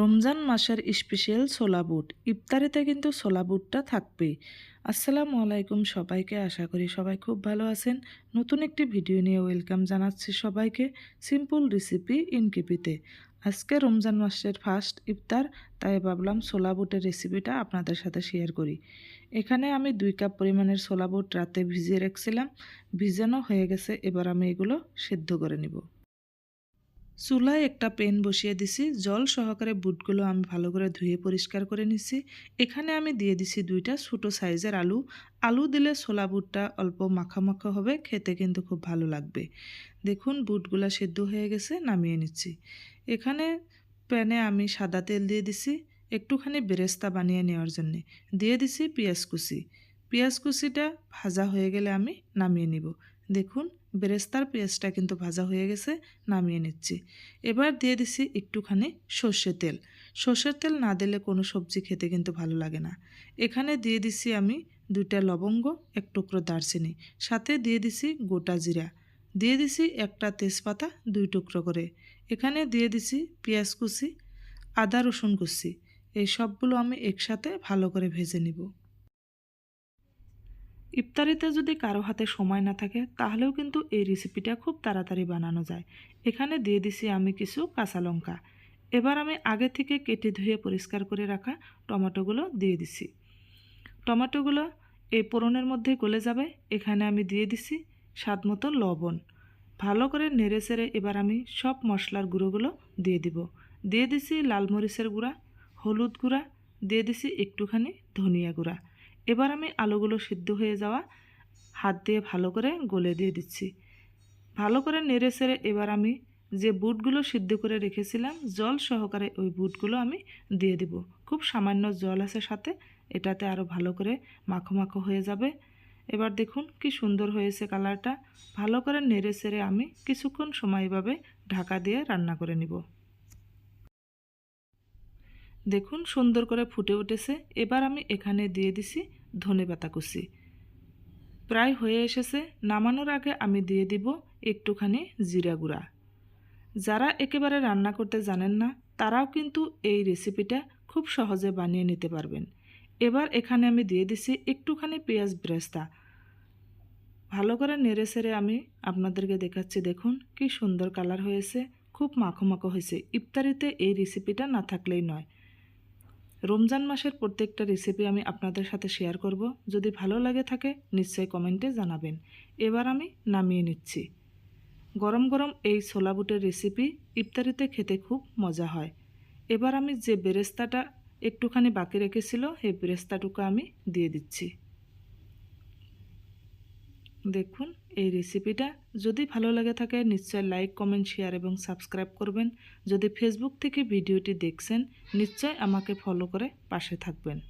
রমজান মাসের স্পেশাল ছোলা বুট। ইফতারিতে কিন্তু ছোলা বুটটা থাকবেই আসসালামু আলাইকুম সবাইকে, আশা করি সবাই খুব ভালো আছেন। নতুন একটি ভিডিও নিয়ে ওয়েলকাম জানাচ্ছি সবাইকে সিম্পল রেসিপি ইনকিপিতে। আজকে রমজান মাসের ফার্স্ট ইফতার, তাই ভাবলাম ছোলা বুটের রেসিপিটা আপনাদের সাথে শেয়ার করি। এখানে আমি দুই কাপ পরিমাণের ছোলা বুট রাতে ভিজিয়ে রেখেছিলাম। ভিজানো হয়ে গেছে, এবার আমি এগুলো সেদ্ধ করে নিব। চুলায় একটা পেন বসিয়ে দিছি। জল সহকারে বুটগুলো আমি ভালো করে ধুয়ে পরিষ্কার করে নিছি। এখানে আমি দিয়ে দিছি দুইটা ছোটো সাইজের আলু। আলু দিলে ছোলা বুটটা অল্প মাখা মাখা হবে, খেতে কিন্তু খুব ভালো লাগবে। দেখুন, বুটগুলা সেদ্ধ হয়ে গেছে, নামিয়ে নিচ্ছি। এখানে প্যানে আমি সাদা তেল দিয়ে দিছি, একটুখানি বেরেস্তা বানিয়ে নেওয়ার জন্যে। দিয়ে দিছি পেঁয়াজ কুচি। পেঁয়াজ কুচিটা ভাজা হয়ে গেলে আমি নামিয়ে নিব। দেখুন বেরেস্তার পেঁয়াজটা কিন্তু ভাজা হয়ে গেছে, নামিয়ে নিচ্ছি। এবার দিয়ে দিছি একটুখানি সর্ষে তেল। সর্ষের তেল না দিলে কোনো সবজি খেতে কিন্তু ভালো লাগে না। এখানে দিয়ে দিছি আমি দুইটা লবঙ্গ, এক টুকরো দারচিনি। সাথে দিয়ে দিছি গোটা জিরা। দিয়ে দিছি একটা তেজপাতা, দুই টুকরো করে। এখানে দিয়ে দিছি পেঁয়াজ কুচি, আদা রসুন কুচি। এই সবগুলো আমি একসাথে ভালো করে ভেজে নিব। ইফতারিতে যদি কারও হাতে সময় না থাকে, তাহলেও কিন্তু এই রেসিপিটা খুব তাড়াতাড়ি বানানো যায়। এখানে দিয়ে দিছি আমি কিছু কাঁচা লঙ্কা। এবার আমি আগে থেকে কেটে ধুয়ে পরিষ্কার করে রাখা টমেটোগুলো দিয়ে দিছি। টমেটোগুলো এই পোড়নের মধ্যে গলে যাবে। এখানে আমি দিয়ে দিছি স্বাদ মতো লবণ। ভালো করে নেড়ে চেড়ে এবার আমি সব মশলার গুঁড়োগুলো দিয়ে দিব। দিয়ে দিছি লাল মরিচের গুঁড়া, হলুদ গুঁড়া, দিয়ে দিছি একটুখানি ধনিয়া গুঁড়া। এবার আমি আলুগুলো সিদ্ধ হয়ে যাওয়া হাত দিয়ে ভালো করে গলে দিয়ে দিচ্ছি। ভালো করে নেড়ে সেড়ে এবার আমি যে বুটগুলো সিদ্ধ করে রেখেছিলাম, জল সহকারে ওই বুটগুলো আমি দিয়ে দিব। খুব সামান্য জল আছে সাথে, এটাতে আরও ভালো করে মাখো মাখো হয়ে যাবে। এবার দেখুন কি সুন্দর হয়েছে কালারটা। ভালো করে নেড়ে সেড়ে আমি কিছুক্ষণ সময় এভাবে ঢাকা দিয়ে রান্না করে নিব। দেখুন সুন্দর করে ফুটে উঠেছে। এবার আমি এখানে দিয়ে দিছি ধনে পাতা কুচি। প্রায় হয়ে এসেছে। নামানোর আগে আমি দিয়ে দিব একটুখানি জিরা গুঁড়া। যারা একেবারে রান্না করতে জানেন না, তারাও কিন্তু এই রেসিপিটা খুব সহজে বানিয়ে নিতে পারবেন। এবার এখানে আমি দিয়ে দিছি একটুখানি পেঁয়াজ ব্রেস্তা। ভালো করে নেড়ে সেড়ে আমি আপনাদেরকে দেখাচ্ছি, দেখুন কি সুন্দর কালার হয়েছে, খুব মাখো মাখো হয়েছে। ইফতারিতে এই রেসিপিটা না থাকলেই নয়। রমজান মাসের প্রত্যেকটা রেসিপি আমি আপনাদের সাথে শেয়ার করব। যদি ভালো লাগে থাকে, নিশ্চয়ই কমেন্টে জানাবেন। এবার আমি নামিয়ে নিচ্ছি। গরম গরম এই ছোলা বুটের রেসিপি ইফতারিতে খেতে খুব মজা হয়। এবার আমি যে বেরেস্তাটা একটুখানি বাকি রেখেছিল, সেই বেরেস্তাটুকু আমি দিয়ে দিচ্ছি। দেখুন, এই রেসিপিটা যদি ভালো লাগে থাকে, নিশ্চয় লাইক কমেন্ট শেয়ার এবং সাবস্ক্রাইব করবেন। যদি ফেসবুক থেকে ভিডিওটি দেখছেন, নিশ্চয় আমাকে ফলো করে পাশে থাকবেন।